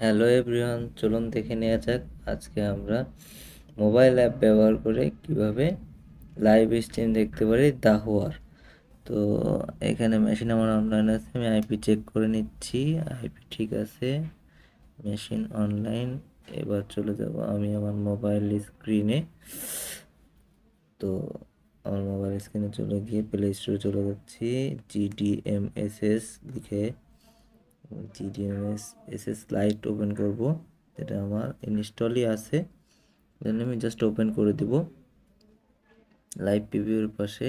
Hello everyone, চলুন দেখে নেওয়া যাক আজকে আমরা মোবাইল অ্যাপ ব্যবহার করে কীভাবে লাইভ স্ট্রিম দেখতে পারি দাহুয়ার। তো এখানে মেশিন আমার অনলাইন আছে, আমি আইপি চেক করে নিচ্ছি। আইপি ঠিক আছে, মেশিন অনলাইন এবার চলে যাব আমি আমার মোবাইল স্ক্রিনে তো আমার মোবাইল স্ক্রিনে চলে গিয়ে প্লে স্টোরে চলে যাচ্ছি জিডিএমএসএস লিখে জিডিএমএস এসএস লাইট ওপেন করব, যেটা আমার ইনস্টলই আছে। দেন আমি জাস্ট ওপেন করে দিব। লাইভ প্রিভিউর পাশে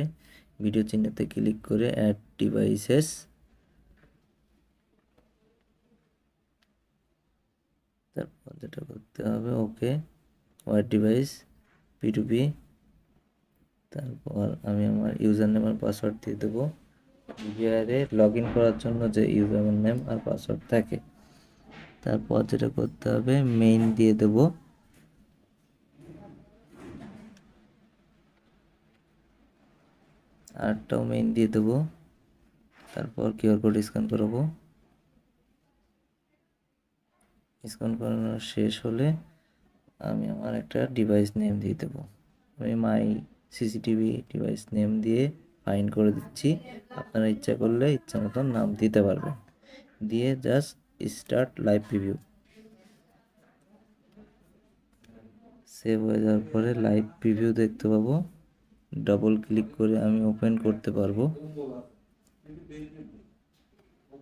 ভিডিও চিহ্নতে ক্লিক করে অ্যাড ডিভাইসেস তারপর যেটা করতে হবে okay wire device P two P তারপর আমি আমার ইউজার নেম আর পাসওয়ার্ড দিয়ে দেবো। ভিআরে লগ ইন করার জন্য যে ইউজার নেম আর পাসওয়ার্ড থাকে, তারপর যেটা করতে হবে মেইন দিয়ে দেব। আরটাও মেইন দিয়ে দেবো। তারপর কিউআর কোড স্ক্যান করাবো। স্ক্যান করানো শেষ হলে আমি আমার একটা ডিভাইস নেম দিয়ে দেবো। আমি মাই সিসিটিভি ডিভাইস নেম দিয়ে ফাইন করে দিচ্ছি। আপনারা ইচ্ছা করলে ইচ্ছা মতন নাম দিতে পারবেন। দিয়ে just start live review save হয়ে যাওয়ার পরে লাইভ প্রিভিউ দেখতে পাবো। ডবল ক্লিক করে আমি ওপেন করতে পারব।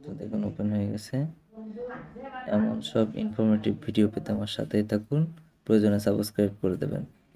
তো দেখুন ওপেন হয়ে গেছে। এমন সব ইনফরমেটিভ ভিডিও পেতে আমার সাথেই থাকুন। প্রয়োজনে সাবস্ক্রাইব করে দেবেন।